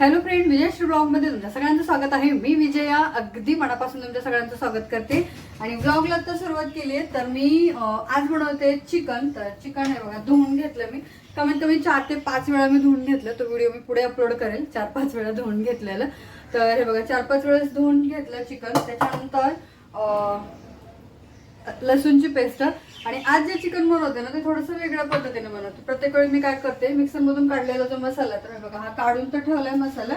Hello friend विजयश्री ब्लॉगमध्ये तुमच्या सगळ्यांचं स्वागत आहे. मी विजया अगदी मनापासून तुमच्या सगळ्यांचं स्वागत करते. आणि ब्लॉगला तर सुरुवात केली आहे तर मी आज बनवते चिकन तर चिकन आहे बघा धुवून घेतलं मी. कमीत कमी चार ते पाच वेळा मी धुवून घेतलं. तो व्हिडिओ मी पुढे अपलोड करेल. चार पाच वेळा धुवून घेतलेलं. तर हे बघा चार पाच वेळेस धुवून घेतलं चिकन त्याच्यानंतर लसूणची पेस्ट आणि आज जे चिकन बनवते ना ते थोडंसं वेगळ्या पद्धतीने बनवते. प्रत्येक वेळी मी काय करते मिक्सर मधून काढलेला जो मसाला तर हे बघा हा काढून तर ठेवलाय मसाला.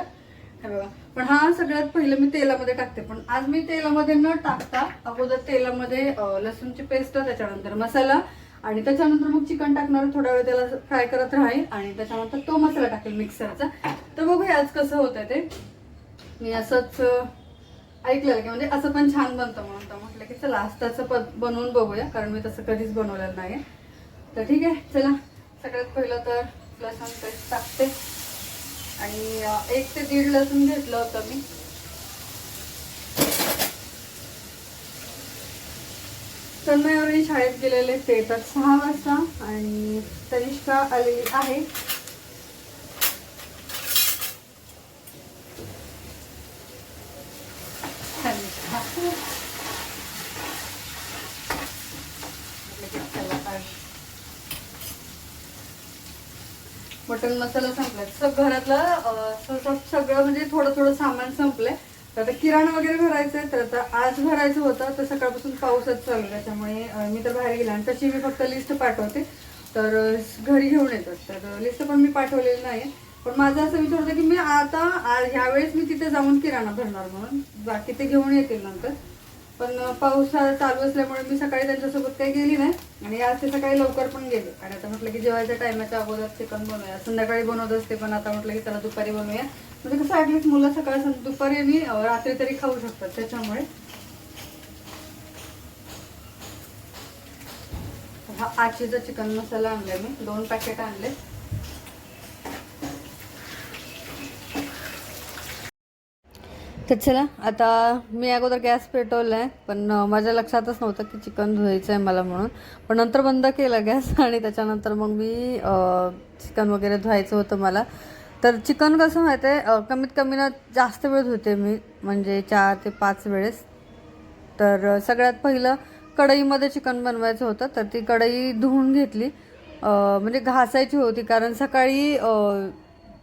हे बघा पण हा सगळ्यात पहिलं मी तेलामध्ये टाकते. पण आज मी तेलामध्ये न टाकता अगोदर तेलामध्ये लसूणची पेस्ट त्याच्यानंतर मसाला आणि त्याच्यानंतर मग चिकन टाकणार थोडा वेळ त्याला फ्राय करत राहील आणि त्याच्यानंतर तो मसाला टाकेल मिक्सरचा. तर बघूया आज कसं होतंय ते. मी असंच ऐकलं की म्हणजे असं पण छान बनतं म्हणून तर म्हटलं की चला आज तसं पण बनवून बघूया कारण मी तसं कधीच बनवलेलं नाही तर ठीक आहे चला सगळ्यात पहिलं तर लसूण पेस्ट टाकते. आणि एक ते दीड लसूण घेतलं होतं मी. तन्मयावरही शाळेत गेलेले ते तर सहा वाजता आणि तनिष्का आलेली आहे. मटन मसाला संपलाय. सग घरातलं सगळं म्हणजे थोडं थोडं सामान संपलंय. तर आता किराणा वगैरे भरायचंय तर आता आज भरायचं होतं तर सकाळपासून पाऊसच चालू आहे. त्याच्यामुळे मी तर बाहेर गेला आणि तशी मी फक्त लिस्ट पाठवते. तर घरी घेऊन येतात. तर लिस्ट पण मी पाठवलेली नाही पण माझा असं विचार होता की मी आता ह्यावेळेस मी तिथे जाऊन किराणा भरणार म्हणून. बाकी ते घेऊन येतील नंतर. पण पावसाळा चालू असल्यामुळे मी सकाळी त्यांच्यासोबत काही गेली नाही. आणि आज ते सकाळी लवकर पण गेले. आणि आता म्हटलं की जेवायच्या टायमाच्या अगोदर चिकन बनवूया. संध्याकाळी बनवत असते पण आता म्हटलं की त्याला दुपारी बनवूया. म्हणजे कसं ऍटलीस्ट मुलं सकाळी सं- दुपारी आणि रात्री तरी खाऊ शकतात. त्याच्यामुळे. हा आचीचा चिकन मसाला आणलाय मी दोन पॅकेट आणले. तर चला आता मी अगोदर गॅस पेटवला आहे पण माझ्या लक्षातच नव्हतं की चिकन धुवायचं आहे मला म्हणून. पण नंतर बंद केला गॅस आणि त्याच्यानंतर मग मी चिकन वगैरे धुवायचं होतं मला. तर चिकन कसं माहिती आहे कमीत कमी ना जास्त वेळ धुते मी म्हणजे चार ते पाच वेळेस. तर सगळ्यात पहिलं कढईमध्ये चिकन बनवायचं होतं तर ती कढई धुवून घेतली. म्हणजे घासायची होती कारण सकाळी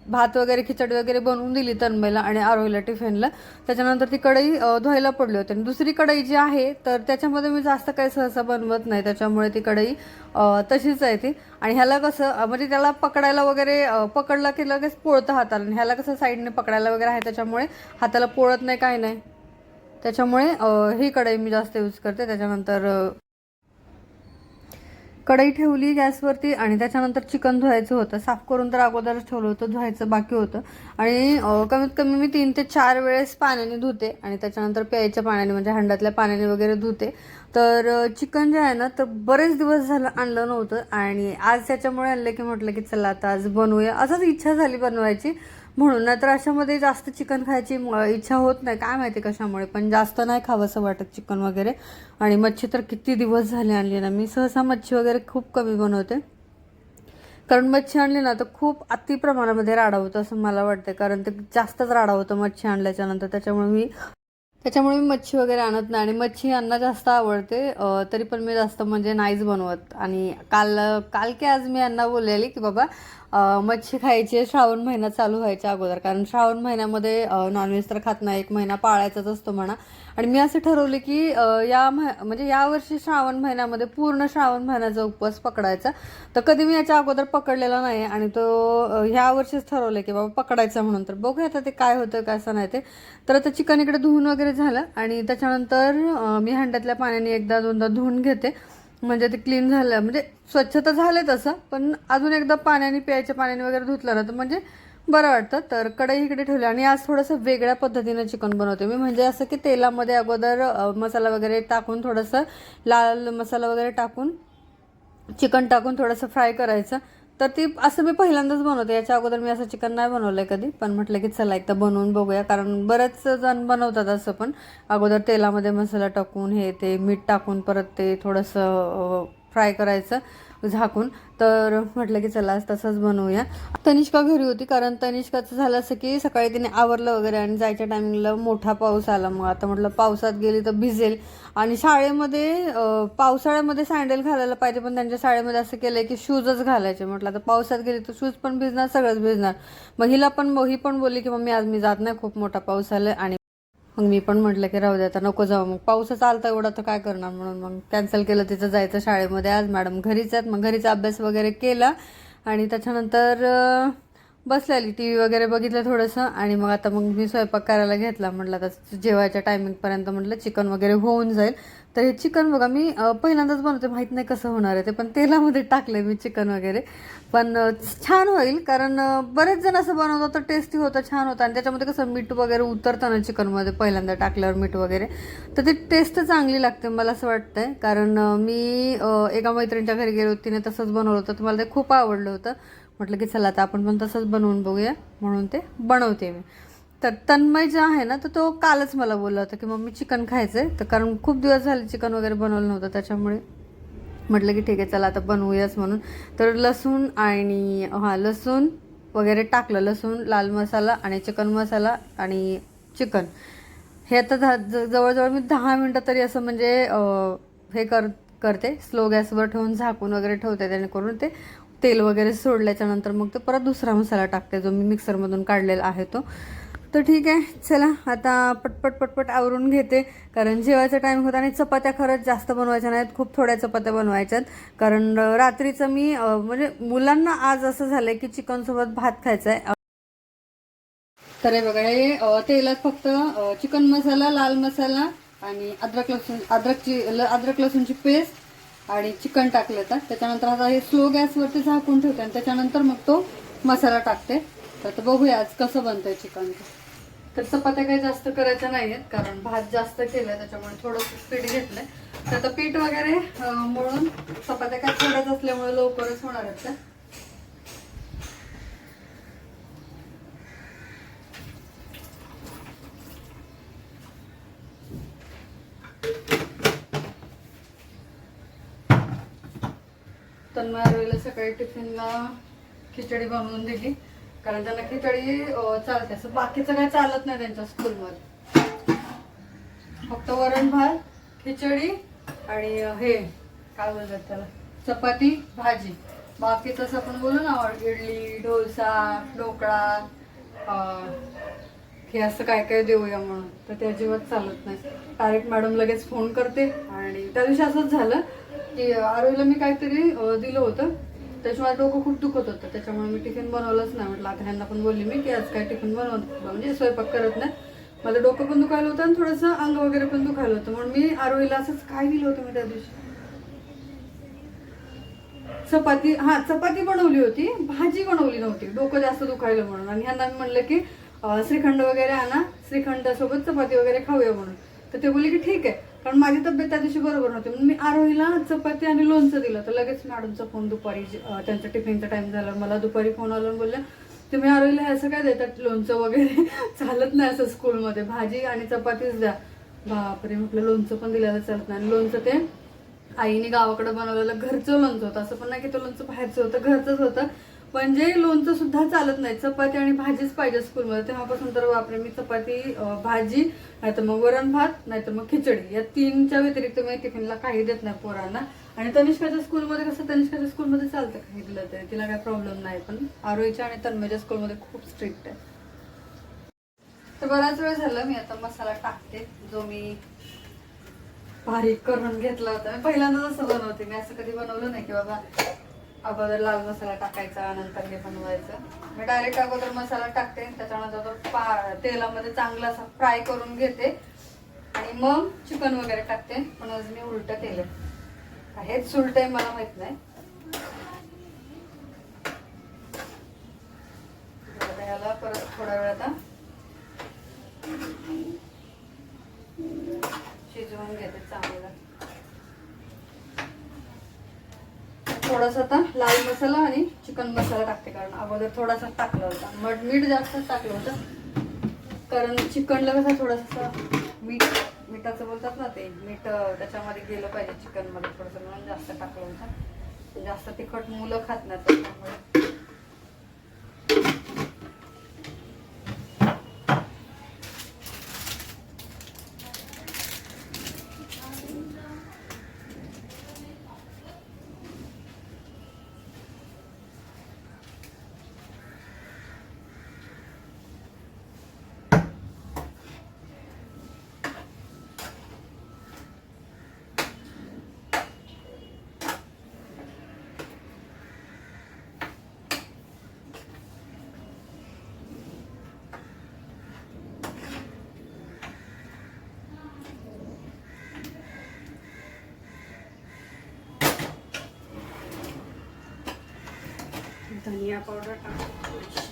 भात वगैरे खिचडी वगैरे बनवून दिली तन्मयला आणि आरोहीला टिफिनला. त्याच्यानंतर ती कढई धुवायला पडली होती. आणि दुसरी कढई जी आहे तर त्याच्यामध्ये मी जास्त काही सहसा बनवत नाही. त्याच्यामुळे ती कढई तशीच आहे ती. आणि ह्याला कसं म्हणजे त्याला पकडायला वगैरे पकडला की लगेच पोळतं हाताला. आणि ह्याला कसं साईडने पकडायला वगैरे आहे त्याच्यामुळे हाताला पोळत नाही काय नाही. त्याच्यामुळे ही कढई मी जास्त यूज करते. त्याच्यानंतर कढई ठेवली गॅसवरती आणि त्याच्यानंतर चिकन धुवायचं होतं. साफ करून तर अगोदरच ठेवलं होतं धुवायचं बाकी होतं. आणि कमीत कमी मी तीन ते चार वेळेस पाण्याने धुते आणि त्याच्यानंतर प्यायच्या पाण्याने म्हणजे हंडातल्या पाण्याने वगैरे धुते. तर चिकन जे आहे ना तर बरेच दिवस झालं आणलं नव्हतं आणि आज त्याच्यामुळे आणलं की म्हटलं की चला आता आज बनवूया. असंच इच्छा झाली बनवायची. म्हणून नाहीतर अशामध्ये जास्त चिकन खायची इच्छा होत नाही. काय माहिती कशामुळे पण जास्त नाही खावंसं वाटत चिकन वगैरे. आणि मच्छी तर किती दिवस झाले आणली ना. मी सहसा मच्छी वगैरे खूप कमी बनवते. कारण मच्छी आणली ना तर खूप अति प्रमाणामध्ये राडा होतं असं मला वाटतं कारण ते जास्तच राडा होतं मच्छी आणल्याच्यानंतर त्याच्यामुळे मी त्याच्यामुळे मी मच्छी वगैरे आणत नाही. आणि मच्छी यांना जास्त आवडते. तरी पण मी जास्त म्हणजे नाहीच बनवत. आणि काल काल की आज मी यांना बोललेली की बाबा मच्छी खायची श्रावण महिना चालू व्हायच्या अगोदर. कारण श्रावण महिन्यामध्ये नॉनव्हेज तर खात नाही. एक महिना पाळायचाच असतो म्हणा. आणि मी असं ठरवले की या म्हणजे यावर्षी श्रावण महिन्यामध्ये पूर्ण श्रावण महिन्याचा उपवास पकडायचा. तर कधी मी याच्या अगोदर पकडलेला नाही आणि तो ह्या वर्षीच ठरवलं की बाबा पकडायचा म्हणून. तर बघूया आता ते काय होतं काय असं नाही ते. तर आता चिकन इकडे धुवून वगैरे झालं आणि त्याच्यानंतर मी हंड्यातल्या पाण्याने एकदा दोनदा धुवून घेते. म्हणजे ते क्लीन झालं. म्हणजे स्वच्छ तर झाले तसं पण अजून एकदा पाण्याने प्यायच्या पाण्याने वगैरे धुतलं ना तर म्हणजे बरं वाटतं. तर कढई इकडे ठेवली. आणि आज थोडंसं वेगळ्या पद्धतीनं चिकन बनवते. मी म्हणजे असं की तेलामध्ये अगोदर मसाला वगैरे टाकून थोडंसं लाल मसाला वगैरे टाकून चिकन टाकून थोडंसं फ्राय करायचं. तर ती असं मी पहिल्यांदाच बनवते. याच्या अगोदर मी असं चिकन नाही बनवलं आहे कधी पण म्हटलं की चला एकदा बनवून बघूया. कारण बरेच जण बनवतात असं पण. अगोदर तेलामध्ये मसाला टाकून हे ते मीठ टाकून परत ते थोडंसं फ्राय करायचं झाकून. तर म्हटलं की चला आज तसंच बनवूया. तनिष्का घरी होती कारण तनिष्काचं झालं असं की सकाळी तिने आवरलं वगैरे आणि जायच्या टायमिंगला मोठा पाऊस आला. मग आता म्हटलं पावसात गेली तर भिजेल. आणि शाळेमध्ये पावसाळ्यामध्ये सँडल घालायला पाहिजे पण त्यांच्या शाळेमध्ये असं केलंय की शूजच घालायचे. म्हटलं आता पावसात गेली तर शूज पण भिजणार सगळंच भिजणार. मग हिला पण ही पण बोलली की मम्मी आज मी जात नाही खूप मोठा पाऊस आलाय आणि मग मी पण म्हटलं की राहू दे आता नको जाऊ. मग पाऊसच आलता एवढा तर काय करणार म्हणून. मग कॅन्सल केलं तिचं जायचं शाळेमध्ये. आज मॅडम घरीच आहेत. मग घरीचा अभ्यास वगैरे केला. आणि त्याच्यानंतर बसलेली टी व्ही वगैरे बघितलं थोडंसं आणि मग आता मग मी स्वयंपाक करायला घेतला. म्हटलं आता जेवायच्या टायमिंगपर्यंत म्हटलं चिकन वगैरे होऊन जाईल. तर हे चिकन बघा मी पहिल्यांदाच बनवते माहीत नाही कसं होणार आहे ते पण तेलामध्ये टाकले मी चिकन वगैरे. पण छान होईल कारण बरेच जण असं बनवतात तर टेस्टी होतं छान होतं. आणि त्याच्यामध्ये कसं मीठ वगैरे उतरतं ना चिकनमध्ये पहिल्यांदा टाकल्यावर मीठ वगैरे. तर ती टेस्ट चांगली लागते मला असं वाटतंय. कारण मी एका मैत्रिणीच्या घरी गेलो तिने तसंच बनवलं होतं तर मला ते खूप आवडलं होतं. म्हटलं की चला आता आपण पण तसंच बनवून बघूया म्हणून ते बनवते मी. तर तन्मय जे आहे ना तर तो कालच मला बोलला होता की मम्मी चिकन खायचं आहे तर कारण खूप दिवस झाले चिकन वगैरे बनवलं नव्हतं त्याच्यामुळे म्हटलं की ठीक आहे चला आता बनवूयाच म्हणून. तर लसूण आणि हां लसूण वगैरे टाकलं लसूण लाल मसाला आणि चिकन मसाला आणि चिकन. हे आता दहा ज- जवळजवळ मी दहा मिनटं तरी असं म्हणजे हे कर करते. स्लो गॅसवर ठेवून झाकून वगैरे ठेवते जेणेकरून ते तेल वगैरे सोडल्याच्यानंतर मग ते परत दुसरा मसाला टाकते जो मी मिक्सरमधून काढलेला आहे तो. तर ठीक आहे चला आता पटपट पटपट आवरून घेते. कारण जेवायचा टाईम होता आणि चपात्या खरंच जास्त बनवायच्या नाहीत खूप थोड्या चपात्या बनवायच्यात. कारण रात्रीचं मी म्हणजे मुलांना आज असं झालंय की चिकनसोबत भात खायचा आहे तर हे बघा हे तेलात फक्त चिकन मसाला लाल मसाला आणि अद्रक लसूण अद्रकची ल- अद्रक लसूणची पेस्ट आणि चिकन टाकलं तर. त्याच्यानंतर आता हे स्लो गॅसवरती झाकून ठेवते आणि त्याच्यानंतर मग तो मसाला टाकते. तर बघूया आज कसं बनतंय चिकन. तर चपात्या काही जास्त करायच्या नाही आहेत कारण भात जास्त केलाय त्याच्यामुळे थोडंसं पीठ घेतलंय. तर आता पीठ वगैरे मळून चपात्या काय थोड्याच असल्यामुळे लवकरच होणार आहेत त्या. तन्मय आरोहीला सकाळी टिफिनला खिचडी बनवून दिली. कारण त्यांना खिचडी चालते. असं बाकीचं काही चालत नाही त्यांच्या स्कूलमध्ये फक्त वरण भात खिचडी आणि हे काय बोलतात त्याला? चपाती भाजी. बाकी तसं आपण बोलू ना इडली डोसा ढोकळा हे असं काय काय देऊया म्हणून. तर ते अजिबात चालत नाही. डायरेक्ट मॅडम लगेच फोन करते. आणि त्या दिवशी असंच झालं. की आरोहीला मी काहीतरी दिलं होतं. त्याच्यामुळे डोकं खूप दुखत होतं. त्याच्यामुळे मी टिफिन बनवलंच नाही. म्हटलं आता ह्यांना पण बोलली मी की आज काय टिफिन बनवत म्हणजे स्वयंपाक करत नाही. माझं डोकं पण दुखायला होतं आणि थोडंसं अंग वगैरे पण दुखायला होतं. म्हणून मी आरोहीला असंच काय दिलं होतं मी त्या दिवशी? चपाती हा चपाती बनवली होती. भाजी बनवली नव्हती. डोकं जास्त दुखायला म्हणून. आणि ह्यांना मी म्हणलं की श्रीखंड वगैरे आणा. श्रीखंडासोबत चपाती वगैरे खाऊया म्हणून. तर ते बोलले की ठीक आहे. कारण माझी तब्येत त्या दिवशी बरोबर नव्हती. म्हणून मी आरोहीला चपाती आणि लोणचं दिलं. तर लगेच मॅडमचा फोन दुपारी त्यांचा टिफिनचा टाइम झाला. मला दुपारी फोन आला बोलल्या तुम्ही आरोहीला हे असं काय देतात लोणचं वगैरे? चालत नाही असं स्कूलमध्ये भाजी आणि चपातीच द्या. बापरे म्हटलं लोणचं पण दिल्याला चालत नाही. आणि लोणचं ते आईने गावाकडे बनवलेलं घरचं लोणचं होतं. असं पण नाही की ते लोणचं बाहेरचं होतं घरचंच होतं. पण जे लोणचं सुद्धा चालत नाही. चपाती आणि भाजीच पाहिजे स्कूलमध्ये तेव्हापासून तर बापरे मी चपाती भाजी भाजी नाहीतर मग वरण भात नाहीतर मग खिचडी. या तीनच्या व्यतिरिक्त मी टिफिनला काही देत नाही पोरांना. आणि तनिष्काच्या स्कूलमध्ये कसं तनिष्काच्या स्कूलमध्ये चालतं काही दिलं तरी? तिला काही प्रॉब्लेम नाही पण आरोहीच्या आणि तन्मयच्या स्कूलमध्ये खूप स्ट्रिक्ट आहे. तर बराच वेळ झाला मी आता मसाला टाकते. जो मी बारीक करून घेतला होता. मी पहिल्यांदाच असं बनवते. मी असं कधी बनवलं नाही की बाबा अगोदर लाल मसाला टाकायचा नंतर हे बनवायचं. मी डायरेक्ट अगोदर मसाला टाकते त्याच्यानंतर तो पा तेलामध्ये चांगला असा फ्राय करून घेते. आणि मग चिकन वगैरे टाकते पण आज मी उलट केलं हेच उलट आहे मला माहीत नाही. ह्याला परत थोडा वेळ आता शिजवून घेते चांगलं. थोडासा आता लाल मसाला आणि चिकन मसाला टाकते कारण अगोदर थोडासा टाकला होता. मग मीठ जास्त टाकलं होतं. कारण चिकनला कसं थोडंसं मीठ मिठाचं बोलतात ना ते मीठ त्याच्यामध्ये गेलं पाहिजे चिकनमध्ये थोडंसं म्हणून जास्त टाकलं होतं. जास्त तिखट मुलं खात नाही त्याच्यामुळे धनिया पावडर टाकतो थोडीशी.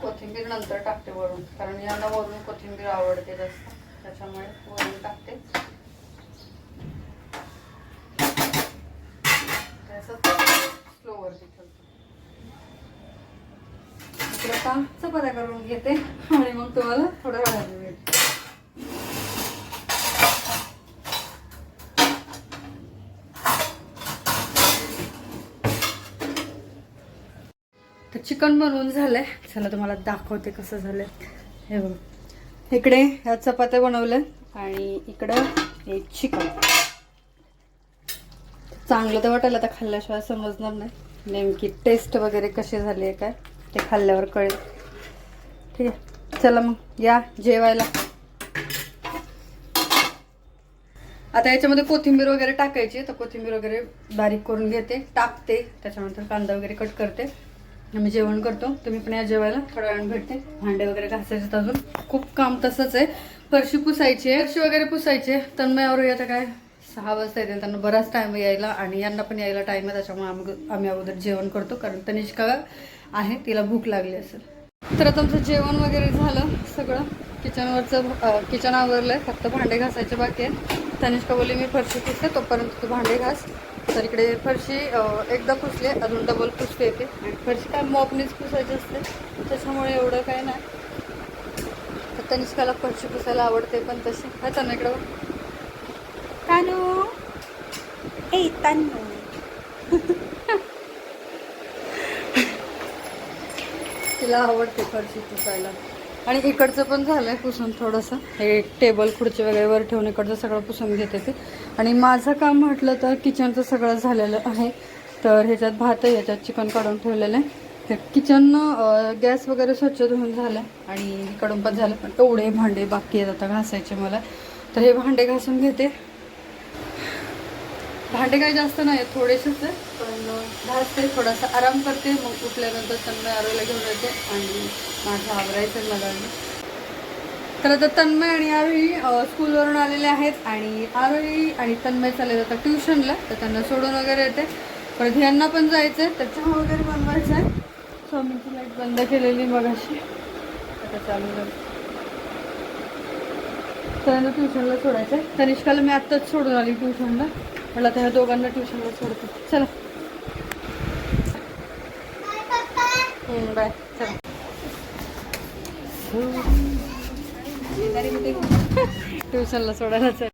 कोथिंबीर नंतर टाकते वरून कारण यांना वरून कोथिंबीर आवडते जास्त त्याच्यामुळे वरून टाकते स्लोवरती ठेवतो इकडे आता चपात्या करून घेते आणि मग तुम्हाला थोडं वेळाने भेटते तर चिकन बनवून झालंय. चला तुम्हाला दाखवते कसं झालंय. हे बघ. इकडे ह्या चपात्या बनवल्या आणि इकडं हे चिकन. चांगलं तर वाटेल आता खाल्ल्याशिवाय समजणार नाही. नेमकी टेस्ट वगैरे कशी झाली आहे काय? ते खाल्ल्यावर कळेल. ठीक आहे. चला मग या जेवायला. आता याच्यामध्ये कोथिंबीर वगैरे टाकायची तर कोथिंबीर वगैरे बारीक करून घेते टाकते त्याच्यानंतर कांदा वगैरे कट करते. आम्ही जेवण करतो तुम्ही पण या जेवायला थोड्या वेळ भेटते. भांडे वगैरे घासायचे अजून. खूप काम तसंच आहे. फरशी पुसायची आहे फरशी वगैरे पुसायचे तन्मयावर आता काय? सहा वाजता येतील त्यांना बराच टाईम यायला आणि यांना पण यायला टाईम आहे त्याच्यामुळे आम्ही आम्ही अगोदर जेवण करतो. कारण तनिष्का आहे तिला भूक लागली असेल. तर आता आमचं जेवण वगैरे झालं सगळं. किचनवरचं किचन आहे फक्त भांडे घासायचे बाकी आहे तनिष्का बोलली मी फरशी पुसते तोपर्यंत तू भांडे घास. तर इकडे फरशी एकदा पुसले अजून डबल पुसते येते आणि फरशी काय मॉपनीच पुसायची असते. त्याच्यामुळे एवढं काय नाही. तर तनिष्काला फरशी पुसायला आवडते पण तशी. हा त्यांना इकडं बघ. तानू ए तिला आवडते फरशी पुसायला आणि इकडचं पण झालंय पुसून थोडंसं. हे टेबल खुर्ची वगैरे वर ठेवून इकडचं सगळं पुसून घेते ते. आणि माझं काम म्हटलं तर किचनचं सगळं झालेलं आहे. तर ह्याच्यात भात ह्याच्यात चिकन काढून ठेवलेलं आहे. तर किचन गॅस वगैरे स्वच्छ धुवून झालं. आणि इकडून पण झालं पण एवढे भांडे बाकी आहेत आता घासायचे मला. तर हे भांडे घासून घेते. भांडे काही जास्त नाही थोडेसेच आहे पण घासते थोडासा आराम करते. मग उठल्यानंतर तन्मय आरोला घेऊन येते आणि माझं आवरायचं आहे मला तर आता तन्मय आणि आरोही स्कूलवरून आलेले आहेत आणि आरोही आणि तन्मय चालले जातात ट्युशनला तर त्यांना सोडून वगैरे येते. परत ह्यांना पण जायचं आहे तर चहा वगैरे बनवायचा आहे स्वामींची लाइट बंद केलेली मग अशी आता चालू झाली. त्यांना ट्युशनला सोडायचं आहे तनिष्काला मी आत्ताच सोडून आली ट्युशनला. म्हटलं त्या दोघांना ट्युशनला सोडते. चला. बाय चला. ट्युशनला सोडायला चल.